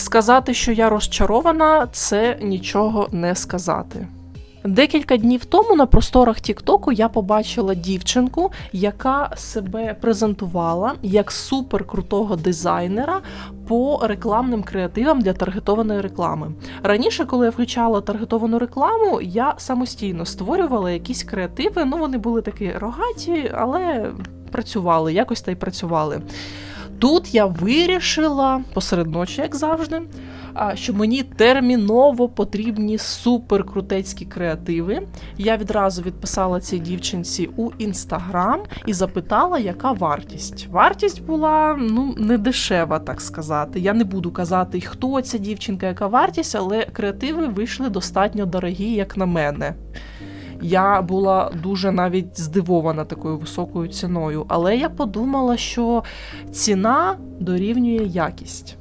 Сказати, що я розчарована, це нічого не сказати. Декілька днів тому на просторах Тіктоку я побачила дівчинку, яка себе презентувала як суперкрутого дизайнера по рекламним креативам для таргетованої реклами. Раніше, коли я включала таргетовану рекламу, я самостійно створювала якісь креативи. Ну вони були такі рогаті, але працювали, якось та й працювали. Тут я вирішила посеред ночі, як завжди, що мені терміново потрібні суперкрутецькі креативи. Я відразу відписала цій дівчинці у інстаграм і запитала, яка вартість. Вартість була ну не дешева, так сказати. Я не буду казати, хто ця дівчинка, яка вартість, але креативи вийшли достатньо дорогі, як на мене. Я була дуже навіть здивована такою високою ціною, але я подумала, що ціна дорівнює якість.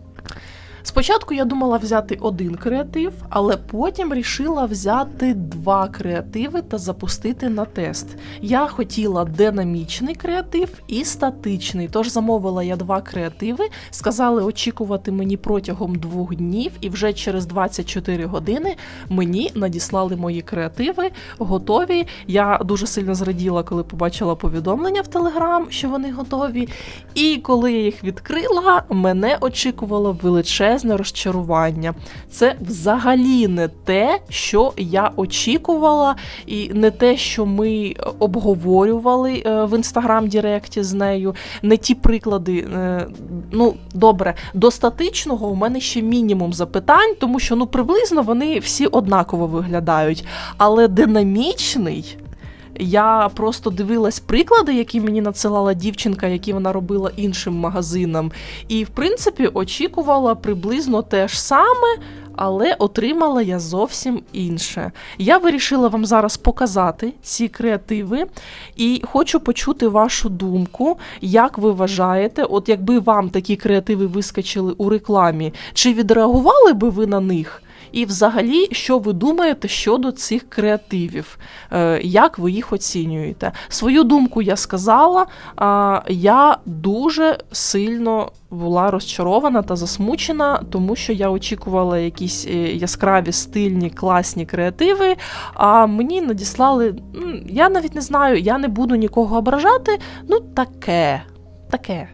Спочатку я думала взяти один креатив, але потім рішила взяти два креативи та запустити на тест. Я хотіла динамічний креатив і статичний. Тож замовила я два креативи, сказали очікувати мені протягом двох днів, і вже через 24 години мені надіслали мої креативи, готові. Я дуже сильно зраділа, коли побачила повідомлення в Телеграм, що вони готові. І коли я їх відкрила, мене очікувало величезне розчарування. Це взагалі не те, що я очікувала, і не те, що ми обговорювали е, в інстаграм Діректі з нею. Не ті приклади. е, Ну, добре, до статичного у мене ще мінімум запитань, тому що ну приблизно вони всі однаково виглядають. Але динамічний. Я просто дивилась приклади, які мені надсилала дівчинка, які вона робила іншим магазинам, і в принципі очікувала приблизно те ж саме, але отримала я зовсім інше. Я вирішила вам зараз показати ці креативи і хочу почути вашу думку, як ви вважаєте, от якби вам такі креативи вискочили у рекламі, чи відреагували би ви на них? І, взагалі, що ви думаєте щодо цих креативів? Е, Як ви їх оцінюєте? Свою думку я сказала. Я дуже сильно була розчарована та засмучена, тому що я очікувала якісь е, яскраві, стильні, класні креативи. А мені надіслали. Я навіть не знаю, я не буду нікого ображати. Ну, таке, таке.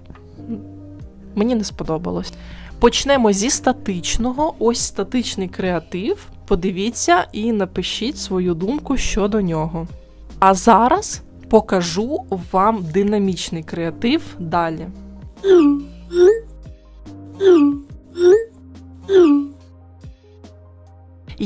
Мені не сподобалось. Почнемо зі статичного. Ось статичний креатив. Подивіться і напишіть свою думку щодо нього. А зараз покажу вам динамічний креатив далі.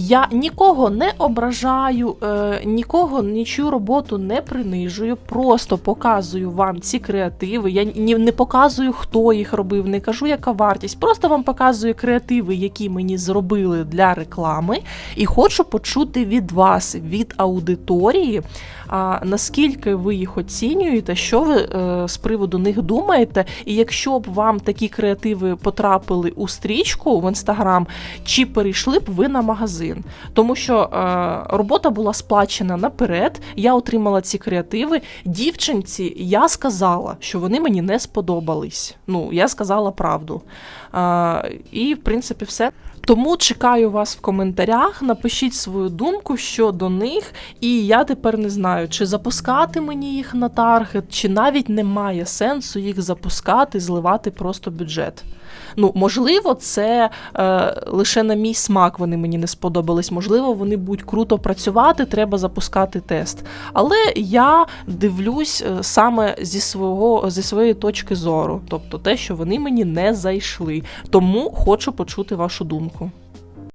Я нікого не ображаю, е, нікого нічию роботу не принижую, просто показую вам ці креативи. Я ні, не показую, хто їх робив, не кажу, яка вартість. Просто вам показую креативи, які мені зробили для реклами, і хочу почути від вас, від аудиторії, а, наскільки ви їх оцінюєте, що ви е, з приводу них думаєте. І якщо б вам такі креативи потрапили у стрічку в інстаграм, чи перейшли б ви на магазин? Тому що е, робота була сплачена наперед, я отримала ці креативи. Дівчинці я сказала, що вони мені не сподобались. Ну, я сказала правду. Е, і, в принципі, все. Тому чекаю вас в коментарях, напишіть свою думку щодо них, і я тепер не знаю, чи запускати мені їх на таргет, чи навіть немає сенсу їх запускати, зливати просто бюджет. Ну, можливо, це е, лише на мій смак вони мені не сподобались. Можливо, вони будуть круто працювати, треба запускати тест. Але я дивлюсь е, саме зі свого зі своєї точки зору, тобто те, що вони мені не зайшли. Тому хочу почути вашу думку.